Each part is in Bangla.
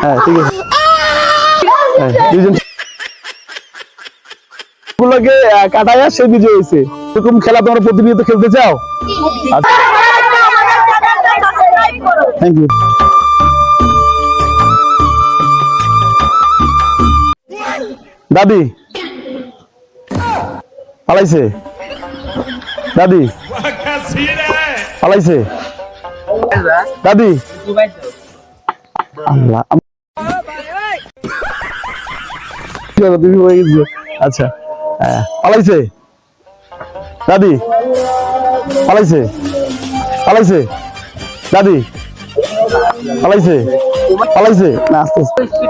হ্যাঁ হ্যাঁ, সে বিজয় হয়েছে। এরকম খেলা প্রতিনিয়ত খেলতে চাও? দাদি। পালাইছে। দাদি। পালাইছে। দাদি। আচ্ছা হ্যাঁ, পালাইছে। দাদি পালাইছে। পালাইছে। দাদি পালাইছে। পালাইছে। না আস্তে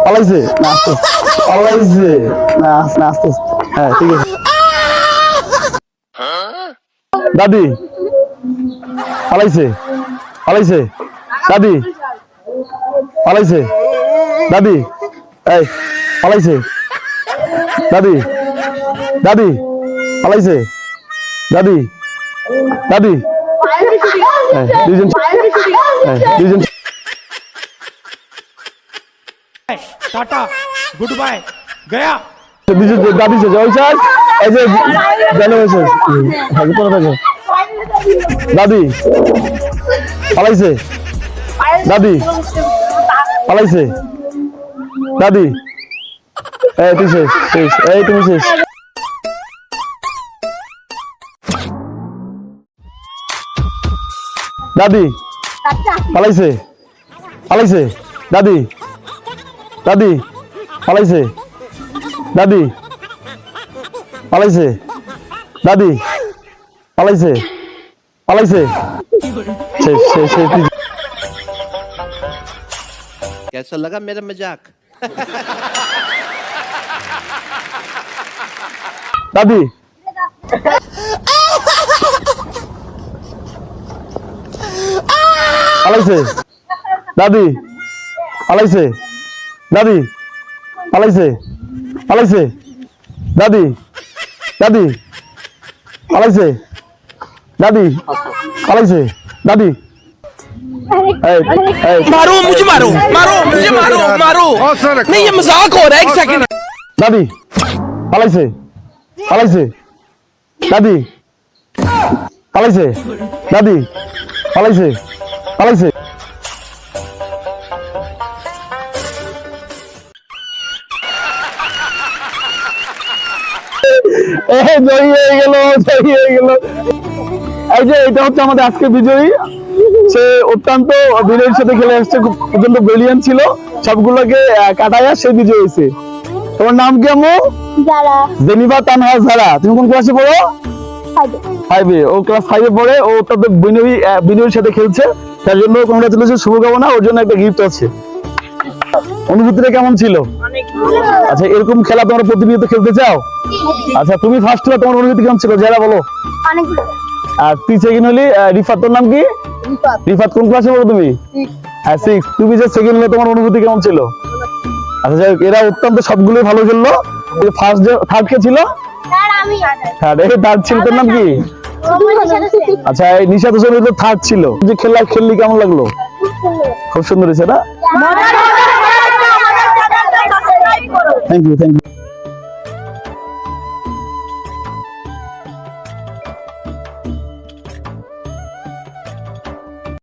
পালাইছে। না আস্তে পালাইছে। না না আস্তে। হ্যাঁ ঠিক আছে। দাদি পালাইছে। পালাইছে? দাদি পালাইছে? দাদি এই পালাইছে। দাদি দাদি পালাইছে? দাদি দাদি দুজন দুজন টাটা গুড বাই গয়া দাদি সে জয় স্যার এই যে জানো হয়েছে দাদি পালাইছে? দাদি। পালাইছে? দাদি। এই তুই শেষ শেষ। এই তুমি শেষ। দাদি। পালাইছে। পালাইছে। দাদি। দাদি। পালাইছে। দাদি। পালাইছে। দাদি। পালাইছে। পালাইছে। कैसा लगा मेरा मजाक দাদি পালাইছে দাদি পালাইছে দাদি পালাইছে পালাইছে দাদি দাদি পালাইছে দাদি পালাইছে দাদি এই, এই, मारो मुझे मारो मारो मुझे मारो मारो नहीं ये मजाक हो रहा है एक सेकंड দাদি পালাইছে পালাইছে দাদি পালাইছে দাদি পালাইছে পালাইছে এ জয়ী হয়ে গেল জয়ী হয়ে গেল এই যে এটা হচ্ছে আমাদের আজকে বিজয়ী। সে অত্যন্ত বিনয়ের সাথে খেলে আসছে খুব অত্যন্ত ব্রিলিয়ান ছিল। সবগুলোকে কাটায়া সে বিজয়ী হয়েছে। তোমার নাম কি আমু যারা জেনিভা তানহা জারা। তুমি কোন ক্লাসে পড়ো? ফাইভে ও ক্লাস ফাইভে পড়ে ও অত্যন্ত বিনয়ী বিনয়ের সাথে খেলছে। তার জন্য কংগ্রাচুলেশন শুভকামনা ওর জন্য একটা গিফট আছে। অনুভূতিটা কেমন ছিল? আচ্ছা এরকম খেলা তোমরা প্রতিনিয়ত খেলতে চাও? আচ্ছা তুমি ফার্স্ট হলে তোমার অনুভূতি কেমন ছিল? যারা বলো। অনেক আর তুই সেকেন্ড হলি রিফাত তোর নাম কি? রিফাত। কোন ক্লাসে পড়ো তুমি? হ্যাঁ সিক্স তুমি যে সেকেন্ড হলে তোমার অনুভূতি কেমন ছিল? আচ্ছা যাই হোক, এরা অত্যন্ত সবগুলোই ভালো খেললো। ফার্স্ট যে থার্ড কে ছিল? থার্ড এই থার্ড ছিল তোর নাম কি? আচ্ছা এই নিশাদ হোসেন হলো থার্ড ছিল। যে খেলা খেললি কেমন লাগল? খুব সুন্দর হয়েছে না? Thank you thank you